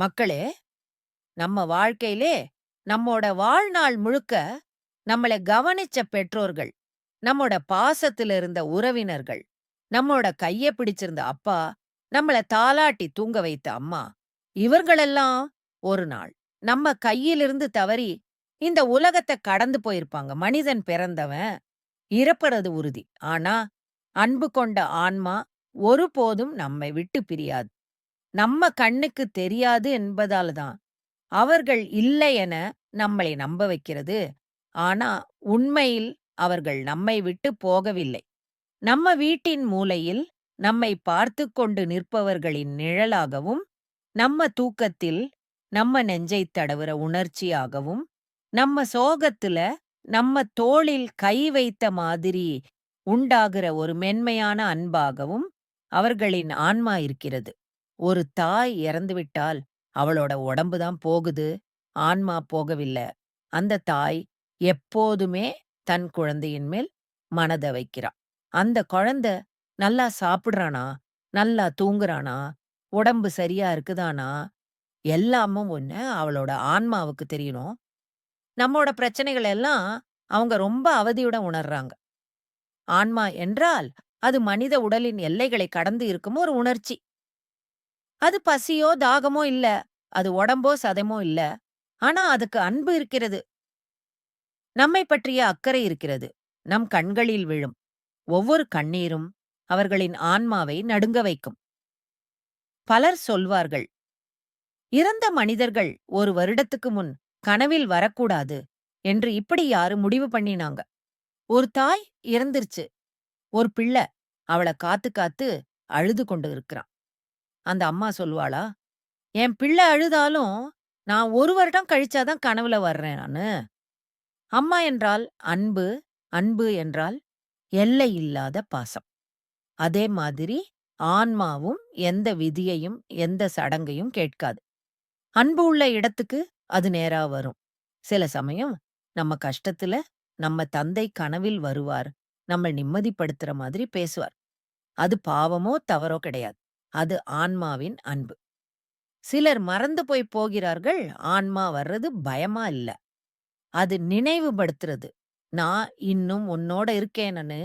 மக்களே, நம்ம வாழ்க்கையிலே நம்மோட வாழ்நாள் முழுக்க நம்மள கவனிச்ச பெற்றோர்கள், நம்மோட பாசத்துல இருந்த உறவினர்கள், நம்மோட கைய பிடிச்சிருந்த அப்பா, நம்மள தாலாட்டி தூங்க வைத்த அம்மா, இவர்களெல்லாம் ஒரு நாள் நம்ம கையிலிருந்து தவறி இந்த உலகத்தை கடந்து போயிருப்பாங்க. மனிதன் பிறந்தவன் இறப்பறது உறுதி. ஆனா, அன்பு கொண்ட ஆன்மா ஒருபோதும் நம்மை விட்டு பிரியாது. நம்ம கண்ணுக்கு தெரியாது என்பதால்தான் அவர்கள் இல்லை என நம்மளை நம்ப வைக்கிறது. ஆனா, உண்மையில் அவர்கள் நம்மை விட்டு போகவில்லை. நம்ம வீட்டின் மூலையில் நம்மை பார்த்துக் கொண்டு நிற்பவர்களின் நிழலாகவும், நம்ம தூக்கத்தில் நம்ம நெஞ்சைத் தடவுற உணர்ச்சியாகவும், நம்ம சோகத்துல நம்ம தோளில் கை வைத்த மாதிரி உண்டாகிற ஒரு மென்மையான அன்பாகவும் அவர்களின் ஆன்மா இருக்கிறது. ஒரு தாய் இறந்துவிட்டால் அவளோட உடம்பு தான் போகுது, ஆன்மா போகவில்ல. அந்த தாய் எப்போதுமே தன் குழந்தையின் மேல் மனத வைக்கிறா. அந்த குழந்தை நல்லா சாப்பிட்றானா நல்லா தூங்குறானா? உடம்பு சரியா இருக்குதானா? எல்லாமும் ஒன்று அவளோட ஆன்மாவுக்கு தெரியணும். நம்மோட பிரச்சனைகள் எல்லாம் அவங்க ரொம்ப அவதியுடன் உணர்றாங்க. ஆன்மா என்றால், அது மனித உடலின் எல்லைகளை கடந்து இருக்கும் ஒரு உணர்ச்சி. அது பசியோ, தாகமோ இல்ல. அது உடம்போ, சதமோ இல்ல. ஆனா அதுக்கு அன்பு இருக்கிறது. நம்மை பற்றிய அக்கறை இருக்கிறது. நம் கண்களில் விழும் ஒவ்வொரு கண்ணீரும் அவர்களின் ஆன்மாவை நடுங்க வைக்கும். பலர் சொல்வார்கள், இறந்த மனிதர்கள் ஒரு வருடத்துக்கு முன் கனவில் வரக்கூடாது என்று இப்படி யாரு முடிவு பண்ணினாங்க. ஒரு தாய் இறந்துருச்சு. ஒரு பிள்ளை அவள காத்து காத்து அழுது கொண்டு இருக்கிறான். அந்த அம்மா சொல்வாளா, என் பிள்ளை அழுதாலும் நான் ஒரு வருடம் கழிச்சாதான் கனவுல வர்றேன் நானு. அம்மா என்றால் அன்பு, அன்பு என்றால் எல்லை இல்லாத பாசம். அதே மாதிரி ஆன்மாவும் எந்த விதியையும், எந்த சடங்கையும் கேட்காது. அன்பு உள்ள இடத்துக்கு அது நேரா வரும். சில சமயம் நம்ம கஷ்டத்துல நம்ம தந்தை கனவில் வருவார். நம்ம நிம்மதிப்படுத்துற மாதிரி பேசுவார். அது பாவமோ, தவறோ கிடையாது. அது ஆன்மாவின் அன்பு. சிலர் மறந்து போய் போகிறார்கள். ஆன்மா வர்றது பயமா இல்ல. அது நினைவுபடுத்துறது. நான் இன்னும் உன்னோட இருக்கேனன்னு.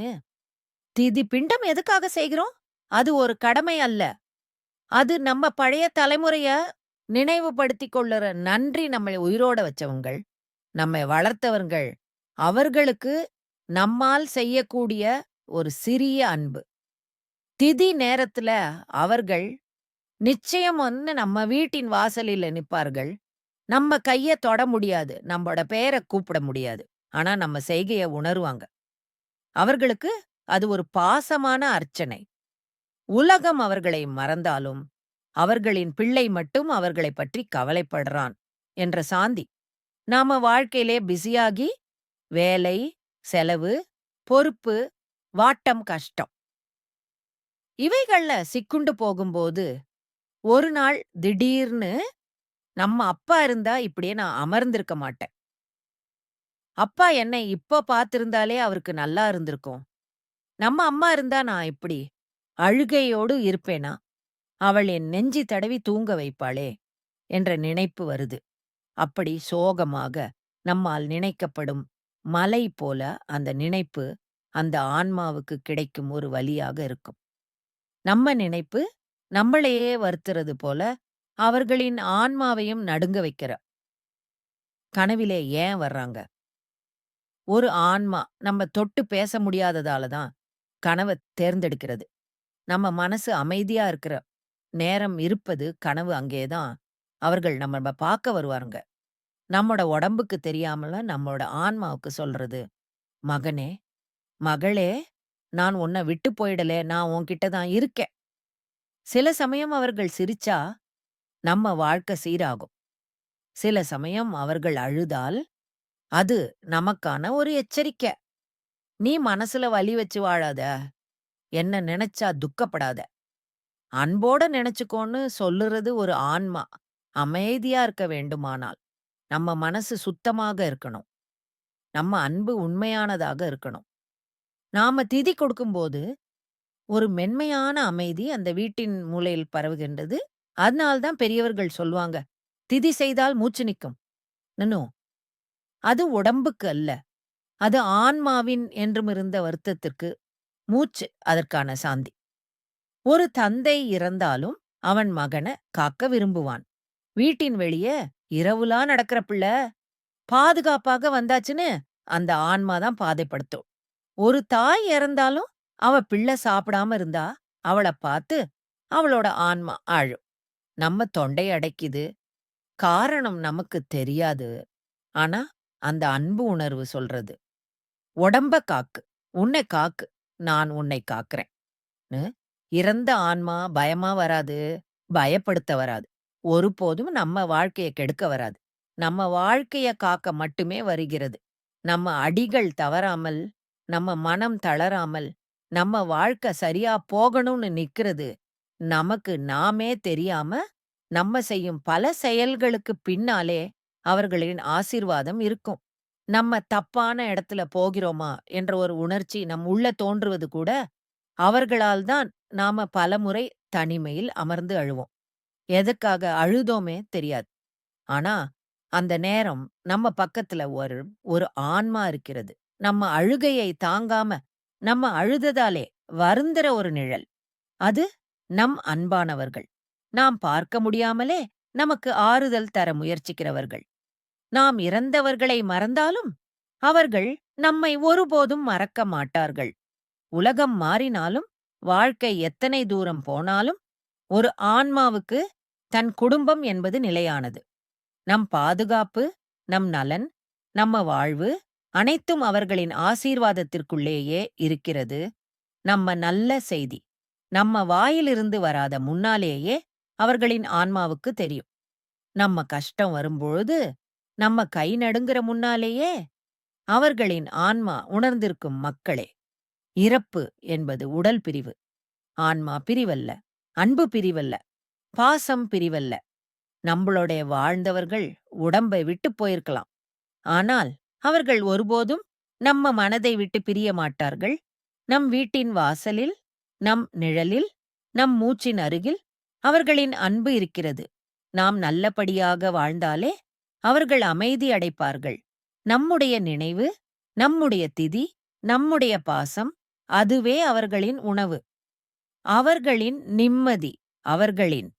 திதி பிண்டம் எதுக்காக செய்கிறோம்? அது ஒரு கடமை அல்ல. அது நம்ம பழைய தலைமுறைய நினைவுபடுத்திக் கொள்ளுற நன்றி நம்மளை உயிரோட வச்சவங்கள், நம்மை வளர்த்தவர்கள், அவர்களுக்கு நம்மால் செய்யக்கூடிய ஒரு சிறிய அன்பு. திதி நேரத்துல அவர்கள் நிச்சயம் வந்து நம்ம வீட்டின் வாசலில நிற்பார்கள் நம்ம கைய தொட முடியாது. நம்மோட பேரை கூப்பிட முடியாது. ஆனா நம்ம செய்கைய உணருவாங்க. அவர்களுக்கு அது ஒரு பாசமான அர்ச்சனை. உலகம் அவர்களை மறந்தாலும், அவர்களின் பிள்ளை மட்டும் அவர்களைப் பற்றி கவலைப்படுறான் என்ற சாந்தி. நாம வாழ்க்கையிலே பிஸியாகி வேலை, செலவு, பொறுப்பு, வாட்டம், கஷ்டம். இவைகள்ல சிக்குண்டு போகும்போது, ஒரு நாள் திடீர்னு நம்ம அப்பா இருந்தா இப்படியே நான் அமர்ந்திருக்க மாட்டேன். அப்பா என்னை இப்ப பார்த்திருந்தாலே அவருக்கு நல்லா இருந்திருக்கும். நம்ம அம்மா இருந்தா நான் இப்படி அழுகையோடு இருப்பேனா? அவள் என் நெஞ்சி தடவி தூங்க வைப்பாளே! என்ற நினைப்பு வருது. அப்படி சோகமாக நம்மால் நினைக்கப்படும் மலை போல அந்த நினைப்பு அந்த ஆன்மாவுக்கு கிடைக்கும் ஒரு வழியாக இருக்கும். நம்ம நினைப்பு நம்மளையே வருத்துறது போல அவர்களின் ஆன்மாவையும் நடுங்க வைக்கிற. கனவிலே ஏன் வர்றாங்க? ஒரு ஆன்மா நம்ம தொட்டு பேச முடியாததால தான் கனவ தேர்ந்தெடுக்கிறது. நம்ம மனசு அமைதியா இருக்கிற நேரம் இருப்பது கனவு அங்கேதான் அவர்கள் நம்ம பார்க்க வருவாருங்க. நம்மோட உடம்புக்கு தெரியாமல நம்மளோட ஆன்மாவுக்கு சொல்றது, "மகனே, மகளே, நான் உன்னை விட்டு போயிடலே. நான் உன்கிட்ட தான் இருக்கேன்." சில சமயம் அவர்கள் சிரிச்சா, நம்ம வாழ்க்கை சீராகும். சில சமயம் அவர்கள் அழுதால், அது நமக்கான ஒரு எச்சரிக்கை. "நீ மனசுல வலி வச்சு வாழாத. என்ன நினைச்சா துக்கப்படாத. அன்போட நினைச்சுக்கோன்னு" சொல்லுறது ஒரு ஆன்மா. அமைதியா இருக்க வேண்டுமானால். நம்ம மனசு சுத்தமாக இருக்கணும். நம்ம அன்பு உண்மையானதாக இருக்கணும். நாம திதி கொடுக்கும்போது, ஒரு மென்மையான அமைதி அந்த வீட்டின் மூலையில் பரவுகின்றது. அதனால்தான் பெரியவர்கள் சொல்லுவாங்க, "திதி செய்தால் மூச்சு நிக்கும்." நோ. அது உடம்புக்கு அல்ல. அது ஆன்மாவின் என்றுமிருந்த வருத்தத்திற்கு மூச்சு அதற்கான சாந்தி. ஒரு தந்தை இறந்தாலும் அவன் மகன காக்க விரும்புவான். வீட்டின் வெளிய இரவுலா நடக்கிற பிள்ள பாதுகாப்பாக வந்தாச்சுன்னு அந்த ஆன்மா தான் பாதைப்படுத்தும். ஒரு தாய் இறந்தாலும் அவ பிள்ளை சாப்பிடாம இருந்தா அவளை பார்த்து அவளோட ஆன்மா ஆழும் நம்ம தொண்டை அடைக்குது. காரணம் நமக்கு தெரியாது. ஆனா அந்த அன்பு உணர்வு சொல்றது. உடம்ப காக்கு. உன்னை காக்கு. நான் உன்னை காக்கிறேன். ன்னு இறந்த ஆன்மா பயமா வராது. பயப்படுத்த வராது. ஒருபோதும் நம்ம வாழ்க்கையை கெடுக்க வராது. நம்ம வாழ்க்கைய காக்க மட்டுமே வருகிறது. நம்ம அடிகள் தவறாமல், நம்ம மனம் தளராமல், நம்ம வாழ்க்கை சரியா போகணும்னு நிக்கிறது, நமக்கு நாமே தெரியாம, நம்ம செய்யும் பல செயல்களுக்கு பின்னாலே அவர்களின் ஆசீர்வாதம் இருக்கும். நம்ம தப்பான இடத்துல போகிறோமா என்ற ஒரு உணர்ச்சி நம் உள்ள தோன்றுவது கூட, அவர்களால் தான் நாம பலமுறை தனிமையில் அமர்ந்து அழுவோம். எதுக்காக அழுதோமே தெரியாது. ஆனா, அந்த நேரம் நம்ம பக்கத்துல ஒரு ஒரு ஆன்மா இருக்கிறது. நம்ம அழுகையை தாங்காம, நம்ம அழுததாலே வருந்துற ஒரு நிழல். அது நம் அன்பானவர்கள். நாம் பார்க்க முடியாமலே நமக்கு ஆறுதல் தர முயற்சிக்கிறவர்கள். நாம் இறந்தவர்களை மறந்தாலும், அவர்கள் நம்மை ஒருபோதும் மறக்க மாட்டார்கள். உலகம் மாறினாலும், வாழ்க்கை எத்தனை தூரம் போனாலும், ஒரு ஆன்மாவுக்கு தன் குடும்பம் என்பது நிலையானது. நம் பாதுகாப்பு, நம் நலன், நம்ம வாழ்வு அனைத்தும் அவர்களின் ஆசீர்வாதத்திற்குள்ளேயே இருக்கிறது. நம்ம நல்ல செய்தி, நம்ம வாயிலிருந்து வராத முன்னாலேயே அவர்களின் ஆன்மாவுக்கு தெரியும். நம்ம கஷ்டம் வரும்பொழுது, நம்ம கை நடுங்குற முன்னாலேயே அவர்களின் ஆன்மா உணர்ந்திருக்கும் மக்களே. இறப்பு என்பது உடல் பிரிவு. ஆன்மா பிரிவல்ல. அன்பு பிரிவல்ல. பாசம் பிரிவல்ல. நம்மளுடைய வாழ்ந்தவர்கள் உடம்பை விட்டுப் போயிருக்கலாம். ஆனால் அவர்கள் ஒருபோதும் நம்ம மனதை விட்டு பிரிய மாட்டார்கள். நம் வீட்டின் வாசலில், நம் நிழலில், நம் மூச்சின் அருகில் அவர்களின் அன்பு இருக்கிறது. நாம் நல்லபடியாக வாழ்ந்தாலே அவர்கள் அமைதி அடைப்பார்கள். நம்முடைய நினைவு, நம்முடைய திதி, நம்முடைய பாசம் அதுவே அவர்களின் உணவு. அவர்களின் நிம்மதி, அவர்களின்